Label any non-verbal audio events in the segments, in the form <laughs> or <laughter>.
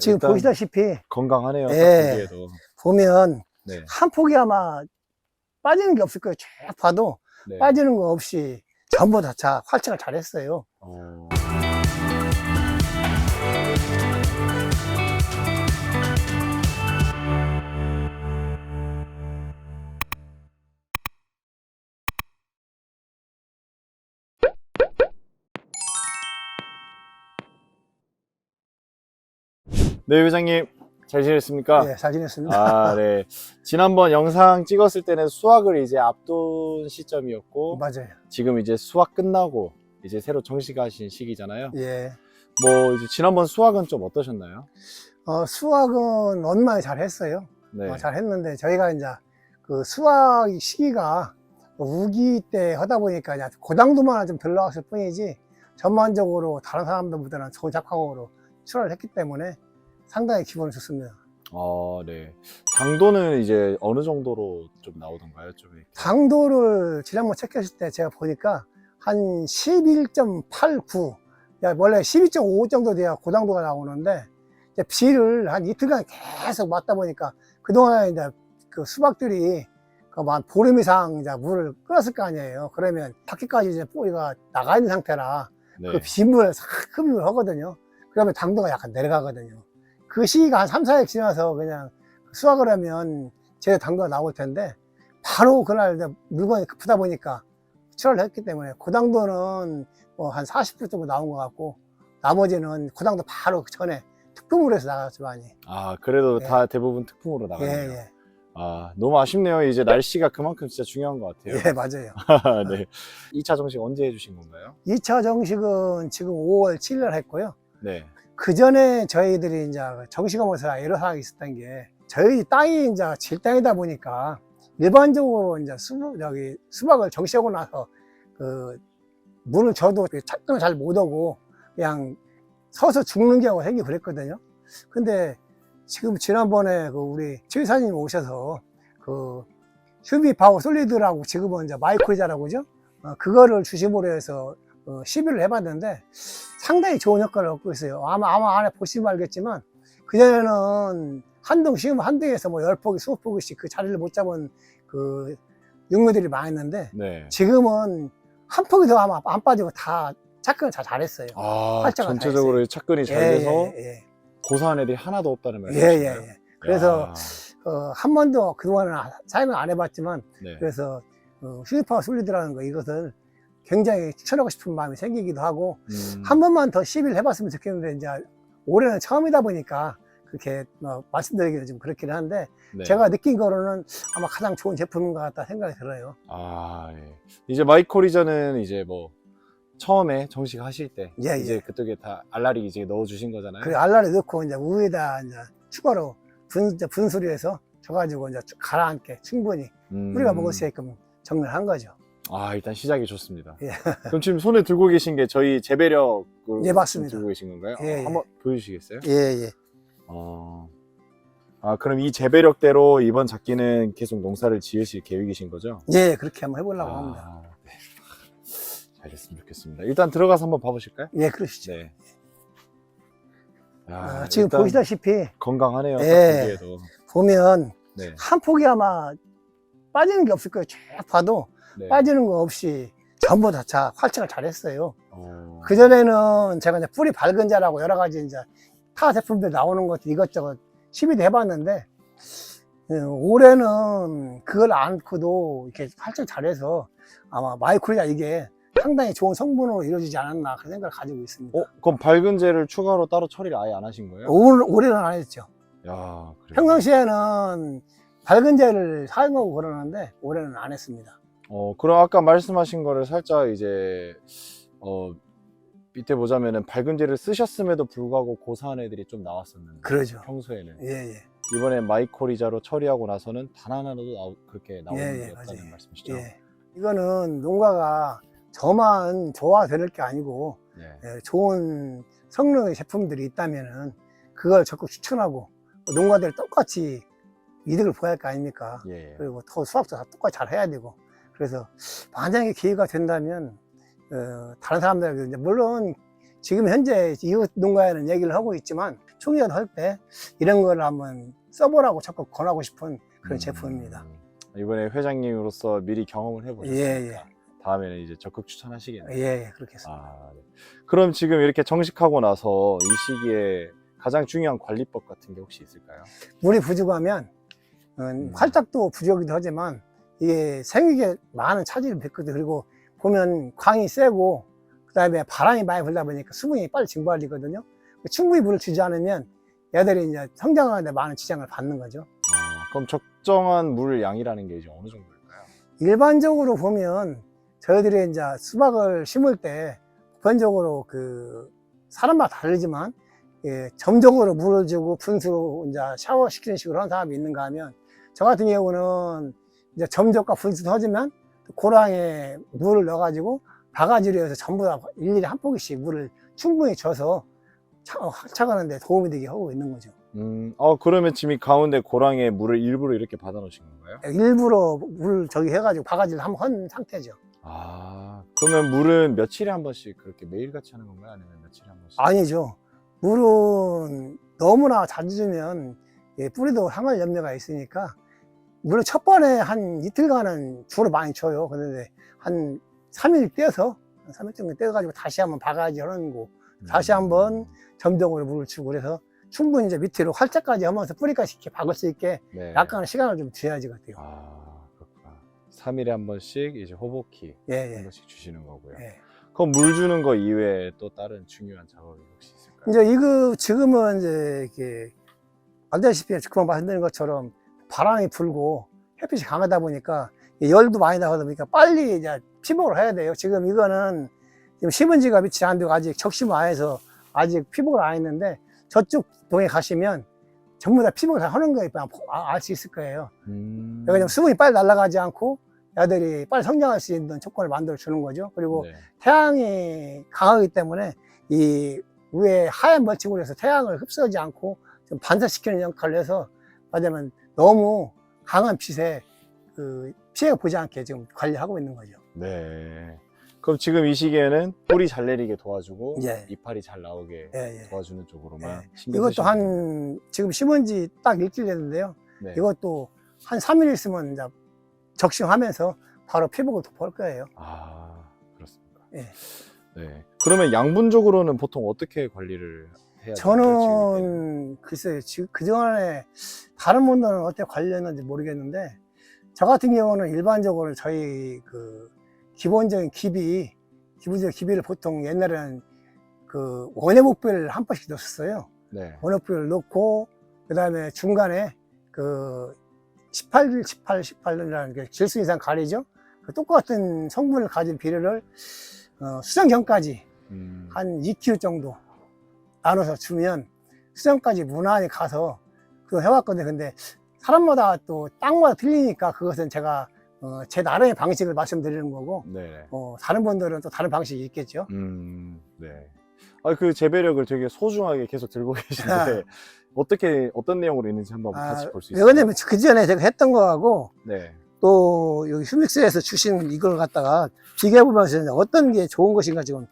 지금 일단 보시다시피 건강하네요. 딱 예. 보면 네. 한 폭이 아마 빠지는 게 없을 거예요. 쭉 봐도 네. 빠지는 거 없이 전부 다 자, 활착을 잘했어요. 어. 네, 회장님. 잘 지냈습니까? 네, 잘 지냈습니다. 아, 네. 지난번 영상 찍었을 때는 수학을 이제 앞둔 시점이었고, 맞아요. 지금 이제 수학 끝나고, 이제 새로 정시가신 시기잖아요. 예. 뭐, 이제 지난번 수학은 좀 어떠셨나요? 어, 수학은 원만히 잘 했어요. 네. 어, 잘 했는데 저희가 이제 그 수학 시기가 우기 때 하다 보니까 이제 고당도만 좀덜 나왔을 뿐이지 전반적으로 다른 사람들보다는 좋은 작황으로 출하를 했기 때문에 상당히 기분이 좋습니다. 아, 네. 당도는 이제 어느 정도로 좀 나오던가요? 좀 이렇게. 당도를 지난번 체크했을 때 제가 보니까 한 11.89, 야, 원래 12.5 정도 돼야 고당도가 나오는데 이제 비를 한 이틀간 계속 맞다 보니까 그동안에 이제 그 수박들이 그한 보름 이상 이제 물을 끊었을 거 아니에요. 그러면 바퀴까지 이제 뿌리가 나가 있는 상태라 네. 그 빗물을 싹 흡입을 하거든요. 그러면 당도가 약간 내려가거든요. 그 시기가 한 3, 4일 지나서 그냥 수확을 하면 제대로 당도가 나올 텐데 바로 그날 물건이 급하다 보니까 출하를 했기 때문에 고당도는 뭐 한 40분 정도 나온 것 같고 나머지는 고당도 바로 그 전에 특품으로 해서 나갔죠 많이. 아, 그래도 예. 다 대부분 특풍으로 예, 나가네요. 예. 아, 너무 아쉽네요. 이제 날씨가 그만큼 진짜 중요한 것 같아요. 예, 맞아요. <laughs> 네. 2차 정식 언제 해주신 건가요? 2차 정식은 지금 5월 7일 했고요. 네. 그 전에 저희들이 이제 정시검에서 애로사항이 있었던 게 저희 땅이 이제 질땅이다 보니까 일반적으로 이제 수박, 여기 수박을 정시하고 나서 그 물을 줘도 착근을 잘 못 오고 그냥 서서 죽는 경우가 생기고 그랬거든요. 근데 지금 지난번에 그 우리 최 이사님 오셔서 그 휴비 파워 솔리드라고 지금은 이제 마이크리자라고 그죠? 어, 그거를 주심으로 해서 어, 시비를 해봤는데 상당히 좋은 효과를 얻고 있어요. 아마, 아마 안에 보시면 알겠지만, 그전에는 한 동, 지금 한 동에서 뭐 10포기, 20포기씩 그 자리를 못 잡은 그 육류들이 많았는데, 네. 지금은 한 포기 더 아마 안 빠지고 다 착근을 다 잘했어요. 아, 전체적으로 착근이 잘 돼서 예, 예, 고사한 애들이 하나도 없다는 예. 예? 예, 예. 그래서, 야, 어, 한 번도 그동안은 사용을 안 해봤지만, 네. 그래서, 어, 휴대파워 솔리드라는 거, 이것을 굉장히 추천하고 싶은 마음이 생기기도 하고, 음, 한 번만 더 시비를 해봤으면 좋겠는데 이제 올해는 처음이다 보니까 그렇게 뭐 말씀드리기는 좀 그렇긴 한데 네. 제가 느낀 거로는 아마 가장 좋은 제품인 것 같다 생각이 들어요. 아, 예. 이제 마이코리저는 이제 뭐 처음에 정식 하실 때 예, 이제 예. 그쪽에 다 알라리 이제 넣어 주신 거잖아요. 그래 알라를 넣고 이제 우에다 이제 추가로 분 분수리해서 줘가지고 이제 쭉 가라앉게 충분히 음, 우리가 먹을 수 있게끔 정리를 한 거죠. 아, 일단 시작이 좋습니다. 예. 그럼 지금 손에 들고 계신 게 저희 재배력 예, 맞습니다. 들고 계신 건가요? 예, 예. 한번 보여주시겠어요? 예 예. 어. 아, 그럼 이 재배력대로 이번 작기는 계속 농사를 지으실 계획이신 거죠? 예, 그렇게 한번 해보려고 합니다. 아, 네. 잘 됐으면 좋겠습니다. 일단 들어가서 한번 봐보실까요? 예, 그러시죠. 네. 야, 아, 지금 일단 보시다시피 건강하네요. 딱 예. 보기에도. 보면 네. 한 폭이 아마 빠지는 게 없을 거예요. 쭉 봐도 네. 빠지는 거 없이 전부 다 자, 활착을 잘했어요. 어. 그전에는 제가 이제 뿌리 밝은 자라고 여러 가지 이제 타 제품들 나오는 것도 이것저것 시비도 해봤는데, 어, 올해는 그걸 안고도 이렇게 활착 잘해서 아마 마이크로자 이게 상당히 좋은 성분으로 이루어지지 않았나 그런 생각을 가지고 있습니다. 어, 그럼 밝은 재를 추가로 따로 처리를 아예 안 하신 거예요? 올, 올해는 안 했죠. 야, 그래요. 평상시에는 밝은 재를 사용하고 그러는데 올해는 안 했습니다. 어, 그럼 아까 말씀하신 거를 살짝 이제 어 밑에 보자면은 밝은 재를 쓰셨음에도 불구하고 고사한 애들이 좀 나왔었는데 그러죠. 평소에는 예, 예. 이번에 마이코리자로 처리하고 나서는 단 하나도 나오, 그렇게 나오는 예, 게 예, 없다는 맞아요. 말씀이시죠? 예. 이거는 농가가 저만 좋아야 될게 아니고 네. 예, 좋은 성능의 제품들이 있다면은 그걸 적극 추천하고 농가들 똑같이 이득을 보여야 할 거 아닙니까? 예. 그리고 또 수확도 다 똑같이 잘 해야 되고 그래서 만약에 기회가 된다면 어, 다른 사람들에게 이제 물론 지금 현재 이웃 농가에는 얘기를 하고 있지만 총이라도 할때 이런 걸 한번 써보라고 자꾸 권하고 싶은 그런 음, 제품입니다. 이번에 회장님으로서 미리 경험을 해보셨으니까 예, 예. 다음에는 이제 적극 추천하시겠네요. 예, 예, 그렇게 했습니다. 아, 네. 그럼 지금 이렇게 정식하고 나서 이 시기에 가장 중요한 관리법 같은 게 혹시 있을까요? 물이 부족하면 음, 음. 활짝도 부족이기도 하지만 이게 생육에 많은 차질을 빚거든 그리고 보면 광이 세고 그 다음에 바람이 많이 불다 보니까 수분이 빨리 증발되거든요. 충분히 물을 주지 않으면 얘들이 이제 성장하는데 많은 지장을 받는 거죠. 아, 그럼 적정한 물 양이라는 게 이제 어느 정도일까요? 일반적으로 보면 저희들이 이제 수박을 심을 때 보편적으로 그 사람마다 다르지만 예, 점적으로 물을 주고 분수 이제 샤워 시키는 식으로 하는 사람이 있는가 하면 저 같은 경우는 이제 점적과 분수 터지면 고랑에 물을 넣어가지고 바가지로 해서 전부 다 일일이 한 포기씩 물을 충분히 줘서 차, 차가는데 도움이 되게 하고 있는 거죠. 음, 어, 그러면 지금 이 가운데 고랑에 물을 일부러 이렇게 받아 놓으신 건가요? 일부러 물 저기 해가지고 바가지를 한번 헌 상태죠. 아, 그러면 물은 며칠에 한 번씩 그렇게 매일같이 하는 건가요? 아니면 며칠에 한 번씩? 아니죠. 물은 너무나 자주 주면 예, 뿌리도 상할 염려가 있으니까 물을 첫 번에 한 이틀간은 주로 많이 줘요. 그런데 한 3일 떼서 한 3일 정도 떼가지고 다시 한번 바가지 하는 거 다시 한번 점정으로 물을 주고 그래서 충분히 이제 밑으로 활짝까지 하면서 뿌리까지 이렇게 박을 수 있게 네. 약간의 시간을 좀 줘야지 같아요. 아, 그렇구나. 3일에 한 번씩 이제 호복기 예, 한 예. 번씩 주시는 거고요. 예. 그럼 물 주는 거 이외에 또 다른 중요한 작업이 혹시 있을까요? 이제 이거 지금은 이제 이렇게 알다시피 그만 말씀드린 것처럼 바람이 불고 햇빛이 강하다 보니까 이 열도 많이 나가다 보니까 빨리 이제 피복을 해야 돼요. 지금 이거는 지금 심은 지가 며칠 안 되고 아직 적심 안 해서 아직 피복을 안 했는데 저쪽 동에 가시면 전부 다 피복을 다 하는 거예요. 알수 있을 거예요. 음. 왜냐면 수분이 빨리 날아가지 않고 애들이 빨리 성장할 수 있는 조건을 만들어 주는 거죠. 그리고 네. 태양이 강하기 때문에 이 위에 하얀 멀칭으로 해서 태양을 흡수하지 않고 좀 반사시키는 역할을 해서 말하자면 너무 강한 빛에 그 피해가 보지 않게 지금 관리하고 있는 거죠. 네. 그럼 지금 이 시기에는 뿌리 잘 내리게 도와주고 예. 이파리 잘 나오게 예, 예. 도와주는 쪽으로만 예. 신경 이것도 쓰시면 한 지금 심은 지 딱 일주일 됐는데요. 네. 이것도 한 3일 있으면 이제 적심하면서 바로 피복을 덮을 거예요. 아 그렇습니까? 예. 네. 그러면 양분적으로는 보통 어떻게 관리를 해야? 저는 글쎄요, 지금 그동안에 다른 분들은 어떻게 관리했는지 모르겠는데, 저 같은 경우는 일반적으로 저희 그 기본적인 기비, 기본적인 기비를 보통 옛날에는 그 원예목비를 한 번씩 넣었어요. 네. 원예목비를 넣고, 그 다음에 중간에 그 18, 18, 18이라는 게 질수 이상 가리죠? 그 똑같은 성분을 가진 비료를 어, 수정경까지 음, 한 2kg 정도 나눠서 주면 수정까지 무난히 가서 그거 해왔거든요. 근데 사람마다 또 땅마다 틀리니까 그것은 제가 어, 제 나름의 방식을 말씀드리는 거고 네. 어, 다른 분들은 또 다른 방식이 있겠죠. 음, 네. 아, 그 재배력을 되게 소중하게 계속 들고 <laughs> 계신데 어떻게 어떤 내용으로 있는지 한번 아, 같이 볼 수 있어요? 왜냐면 그 전에 제가 했던 거하고 네. 또 여기 휴믹스에서 주신 이걸 갖다가 비교해 보면서 어떤 게 좋은 것인가 지금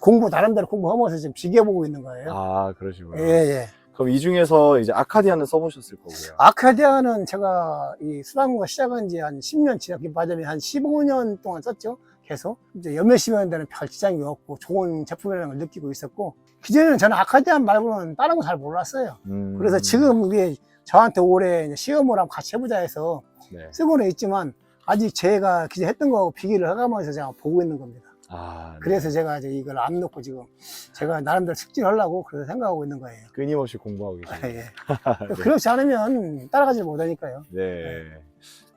공부 나름대로 공부하면서 지금 비교해 보고 있는 거예요. 아, 그러시고요. 예, 예. 그럼 이 중에서 이제 아카디아는 써보셨을 거고요. 아카디아는 제가 이 수당과 시작한 지 한 10년 지나긴 맞으면 한 15년 동안 썼죠. 계속. 이제 몇몇 시면 되는 별 지장이 없고 좋은 제품이라는 걸 느끼고 있었고, 기존에는 저는 아카디아 말고는 다른 거 잘 몰랐어요. 음, 그래서 지금 이게 저한테 올해 시험을 한번 같이 해보자 해서 네. 쓰고는 있지만, 아직 제가 기존 했던 거하고 비교를 해가면서 제가 보고 있는 겁니다. 아, 네. 그래서 제가 이제 이걸 안 놓고 지금 제가 나름대로 숙지하려고 그래서 생각하고 있는 거예요. 끊임없이 공부하고 계시네요. 예. <laughs> 네. 그렇지 않으면 따라가지 못하니까요. 네.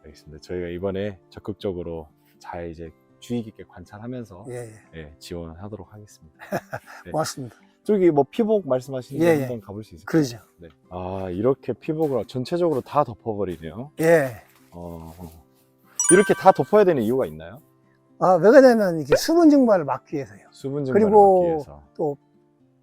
알겠습니다. 저희가 이번에 적극적으로 잘 이제 주의 깊게 관찰하면서 예, 예. 예, 지원하도록 하겠습니다. <laughs> 네. 고맙습니다. 저기 뭐 피복 말씀하시는 데 예, 예. 한번 가볼 수 있을까요? 그러죠. 네. 아 이렇게 피복을 전체적으로 다 덮어버리네요. 예. 어, 어. 이렇게 다 덮어야 되는 이유가 있나요? 아, 왜 그러냐면 이게 수분 증발을 막기 위해서요. 수분 증발을 그리고 막기 위해서. 또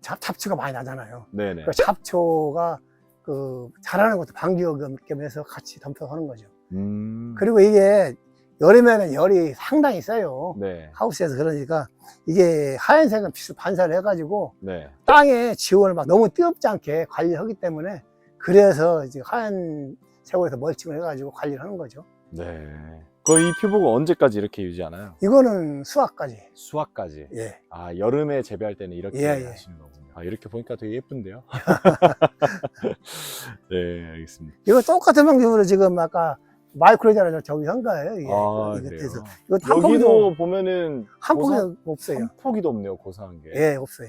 잡, 잡초가 많이 나잖아요. 네네. 그 잡초가 그 자라는 것도 방지역 겸해서 같이 덤펴하는 거죠. 음. 그리고 이게 여름에는 열이 상당히 세요. 네. 하우스에서 그러니까 이게 하얀색은 빛을 반사를 해가지고 네. 땅의 지온을 막 너무 뜨겁지 않게 관리하기 때문에 그래서 이제 하얀 색으로 멀칭을 해가지고 관리를 하는 거죠. 네. 그럼 이 피부가 언제까지 이렇게 유지하나요? 이거는 수확까지. 수확까지. 예. 아, 여름에 재배할 때는 이렇게 예, 예. 하시는 거군요. 아, 이렇게 보니까 되게 예쁜데요? <laughs> 네, 알겠습니다. 이거 똑같은 방식으로 지금 아까 마이크로잖아요. 저기 한 거예요. 이게. 아, 이거 그래요. 이거 한 여기도 포기도 보면은 한 고사- 포기도 없어요. 한 포기도 없네요, 고사한 게. 예, 없어요.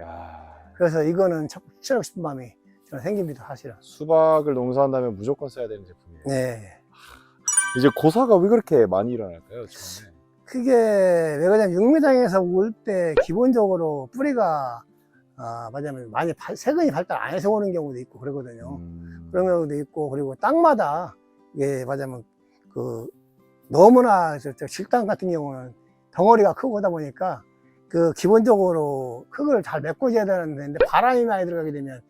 야, 그래서 이거는 자꾸 취하고 싶은 마음이 저는 생깁니다, 사실은. 수박을 농사한다면 무조건 써야 되는 제품이에요. 네. 이제 고사가 왜 그렇게 많이 일어날까요, 처음에? 그게 왜 그러냐면 육미장에서 올 때 기본적으로 뿌리가 아, 맞아면 많이 발- 세근이 발달 안 해서 오는 경우도 있고 그러거든요. 음, 그런 경우도 있고 그리고 땅마다 이게 맞아면 그 너무나 저, 저 식당 같은 경우는 덩어리가 크고 하다 보니까 그 기본적으로 흙을 잘 메꿔줘야 되는데 바람이 많이 들어가게 되면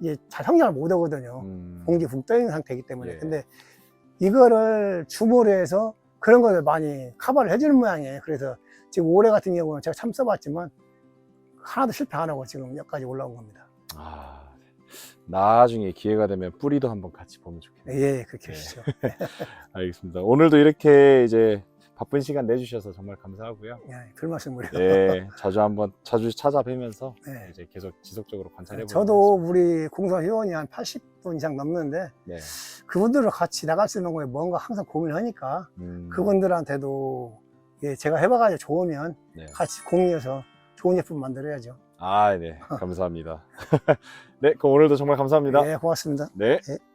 이게 잘 성장을 못 하거든요. 음, 공기 붕떠 있는 상태이기 때문에. 예. 근데 이거를 주모로 해서 그런 거를 많이 커버를 해주는 모양이에요. 그래서 지금 올해 같은 경우는 제가 참 써봤지만 하나도 실패 안 하고 지금 여기까지 올라온 겁니다. 아, 나중에 기회가 되면 뿌리도 한번 같이 보면 좋겠네요. 예, 그렇게 네. 해주시죠. <laughs> 알겠습니다. 오늘도 이렇게 이제 바쁜 시간 내주셔서 정말 감사하고요. 예, 별 말씀을요. 네, 자주 한번 자주 찾아뵈면서 네. 이제 계속 지속적으로 관찰해 보도록 저도 우리 공사 회원이 한 80분 이상 넘는데 네. 그분들을 같이 나갈 수 있는 거에 뭔가 항상 고민을 하니까 음, 그분들한테도 예, 제가 해봐가지고 좋으면 네. 같이 공유해서 좋은 제품 만들어야죠. 아, 네, 감사합니다. <laughs> 네, 그럼 오늘도 정말 감사합니다. 예, 고맙습니다. 네. 예.